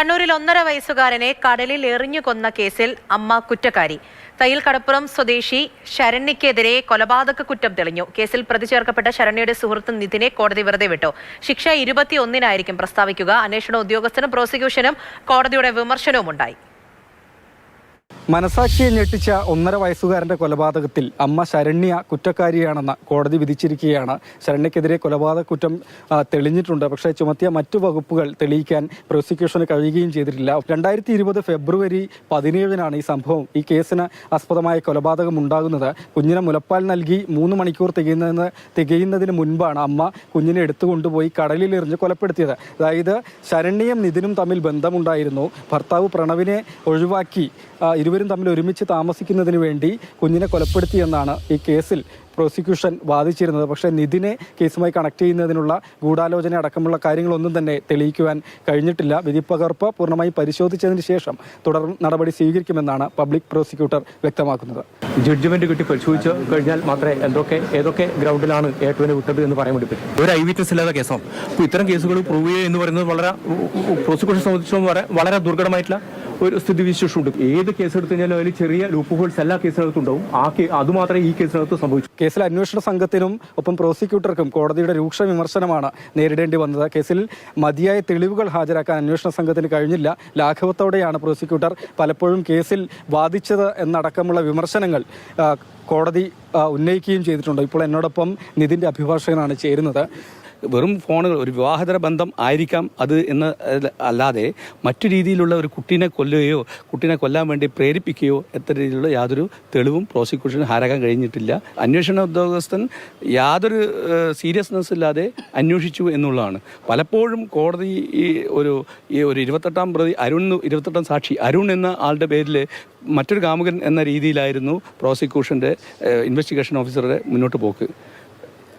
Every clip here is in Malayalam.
കണ്ണൂരിൽ ഒന്നര വയസ്സുകാരനെ കടലിൽ എറിഞ്ഞു കൊന്ന കേസിൽ അമ്മ കുറ്റക്കാരി. തയ്യിൽ കടപ്പുറം സ്വദേശി ശരണ്യക്കെതിരെ കൊലപാതക കുറ്റം തെളിഞ്ഞു. കേസിൽ പ്രതി ചേർക്കപ്പെട്ട ശരണ്യയുടെ സുഹൃത്ത് നിധിനെ കോടതി വെറുതെ വിട്ടു. ശിക്ഷ ഇരുപത്തിയൊന്നിനായിരിക്കും പ്രസ്താവിക്കുക. അന്വേഷണ ഉദ്യോഗസ്ഥനും പ്രോസിക്യൂഷനും കോടതിയുടെ വിമർശനവും ഉണ്ടായി മനസാക്ഷിയെ ഞെട്ടിച്ച ഒന്നര വയസ്സുകാരന്റെ കൊലപാതകത്തിൽ അമ്മ ശരണ്യ കുറ്റക്കാരിയാണെന്ന് കോടതി വിധിച്ചിരിക്കുകയാണ്. ശരണ്യക്കെതിരെ കൊലപാതക കുറ്റം തെളിഞ്ഞിട്ടുണ്ട്. പക്ഷേ ചുമത്തിയ മറ്റു വകുപ്പുകൾ തെളിയിക്കാൻ പ്രോസിക്യൂഷന് കഴിയുകയും ചെയ്തിട്ടില്ല. രണ്ടായിരത്തി ഇരുപത് ഫെബ്രുവരി പതിനേഴിനാണ് ഈ സംഭവം ഈ കേസിന് ആസ്പദമായ കൊലപാതകം ഉണ്ടാകുന്നത്. കുഞ്ഞിനെ മുലപ്പാൽ നൽകി മൂന്ന് മണിക്കൂർ തികയുന്നതിന് തികയുന്നതിന് മുൻപാണ് അമ്മ കുഞ്ഞിനെ എടുത്തുകൊണ്ടുപോയി കടലിൽ എറിഞ്ഞ് കൊലപ്പെടുത്തിയത്. അതായത് ശരണ്യയും നിതിനും തമ്മിൽ ബന്ധമുണ്ടായിരുന്നു. ഭർത്താവ് പ്രണവിനെ ഒഴിവാക്കി ആ, ഇരുവരും തമ്മിൽ ഒരുമിച്ച് താമസിക്കുന്നതിന് വേണ്ടി കുഞ്ഞിനെ കൊലപ്പെടുത്തിയെന്നാണ് ഈ കേസിൽ പ്രോസിക്യൂഷൻ വാദിച്ചിരുന്നത്. പക്ഷേ നിതിനെ കേസുമായി കണക്ട് ചെയ്യുന്നതിനുള്ള ഗൂഢാലോചന അടക്കമുള്ള കാര്യങ്ങളൊന്നും തന്നെ തെളിയിക്കുവാൻ കഴിഞ്ഞിട്ടില്ല. വിധിപ്പകർപ്പ് പൂർണമായി പരിശോധിച്ചതിന് ശേഷം തുടർ നടപടി സ്വീകരിക്കുമെന്നാണ് പബ്ലിക് പ്രോസിക്യൂട്ടർ വ്യക്തമാക്കുന്നത്. ജഡ്ജ്മെന്റ് കിട്ടി പരിശോധിച്ച് കഴിഞ്ഞാൽ മാത്രമേ എന്തൊക്കെ ഏതൊക്കെ ഗ്രൗണ്ടിലാണ് ഏറ്റവും വിട്ടത് എന്ന് പറയാൻ വേണ്ടി പറ്റും. ഒരു ഐ വിറ്റ്നസ് ഇല്ലാത്ത കേസാണ്. അപ്പോൾ ഇത്തരം കേസുകൾ പ്രൂവ് ചെയ്യുക എന്ന് പറയുന്നത് വളരെ പ്രോസിക്യൂഷൻ സംബന്ധിച്ചും വളരെ വളരെ ദുർഘടമായിട്ടുള്ള ഒരു സ്ഥിതിവിശേഷമുണ്ട് ഏത് കേസ് എടുത്തു കഴിഞ്ഞാലും അതിൽ ചെറിയ ലൂപ്പ് ഹോൾസ് എല്ലാ കേസിനകത്തുണ്ടാവും. ആ കേ അത് മാത്രമേ ഈ കേസിനകത്ത് സംഭവിച്ചു. കേസിൽ അന്വേഷണ സംഘത്തിനും ഒപ്പം പ്രോസിക്യൂട്ടർക്കും കോടതിയുടെ രൂക്ഷ വിമർശനമാണ് നേരിടേണ്ടി വന്നത്. കേസിൽ മതിയായ തെളിവുകൾ ഹാജരാക്കാൻ അന്വേഷണ സംഘത്തിന് കഴിഞ്ഞില്ല. ലാഘവത്തോടെയാണ് പ്രോസിക്യൂട്ടർ പലപ്പോഴും കേസിൽ വാദിച്ചത് എന്നടക്കമുള്ള വിമർശനങ്ങൾ കോടതി ഉന്നയിക്കുകയും ചെയ്തിട്ടുണ്ട്. ഇപ്പോൾ എന്നോടൊപ്പം നിതിന്റെ അഭിഭാഷകനാണ് ചേരുന്നത്. വെറും ഫോണുകൾ ഒരു വിവാഹതര ബന്ധം ആയിരിക്കാം അത് എന്ന് അല്ലാതെ മറ്റു രീതിയിലുള്ള ഒരു കുട്ടീനെ കൊല്ലുകയോ കുട്ടീനെ കൊല്ലാൻ വേണ്ടി പ്രേരിപ്പിക്കുകയോ എത്ര രീതിയിലുള്ള യാതൊരു തെളിവും പ്രോസിക്യൂഷന് ഹാരാക്കാൻ കഴിഞ്ഞിട്ടില്ല. അന്വേഷണ ഉദ്യോഗസ്ഥൻ യാതൊരു സീരിയസ്നെസ് ഇല്ലാതെ അന്വേഷിച്ചു എന്നുള്ളതാണ്. പലപ്പോഴും കോടതി ഈ ഒരു ഈ ഒരു ഇരുപത്തെട്ടാം പ്രതി അരുൺ ഇരുപത്തെട്ടാം സാക്ഷി അരുൺ എന്ന ആളുടെ പേരിൽ മറ്റൊരു കാമുകൻ എന്ന രീതിയിലായിരുന്നു പ്രോസിക്യൂഷന്റെ ഇൻവെസ്റ്റിഗേഷൻ ഓഫീസറുടെ മുന്നോട്ട് പോക്ക്.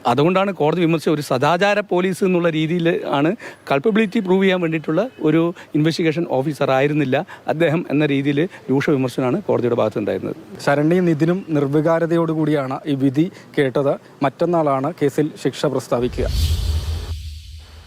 അതുകൊണ്ടാണ് കോടതി വിമർശിച്ച ഒരു സദാചാര പോലീസ് എന്നുള്ള രീതിയിൽ ആണ് കൾപ്പബിലിറ്റി പ്രൂവ് ചെയ്യാൻ വേണ്ടിയിട്ടുള്ള ഒരു ഇൻവെസ്റ്റിഗേഷൻ ഓഫീസർ ആയിരുന്നില്ല അദ്ദേഹം എന്ന രീതിയിൽ രൂക്ഷ വിമർശനമാണ് കോടതിയുടെ ഭാഗത്തുണ്ടായിരുന്നത് ശരണ്യും നിതിനും നിർവികാരതയോടുകൂടിയാണ് ഈ വിധി കേട്ടത്. മറ്റന്നാളാണ് കേസിൽ ശിക്ഷ പ്രസ്താവിക്കുക.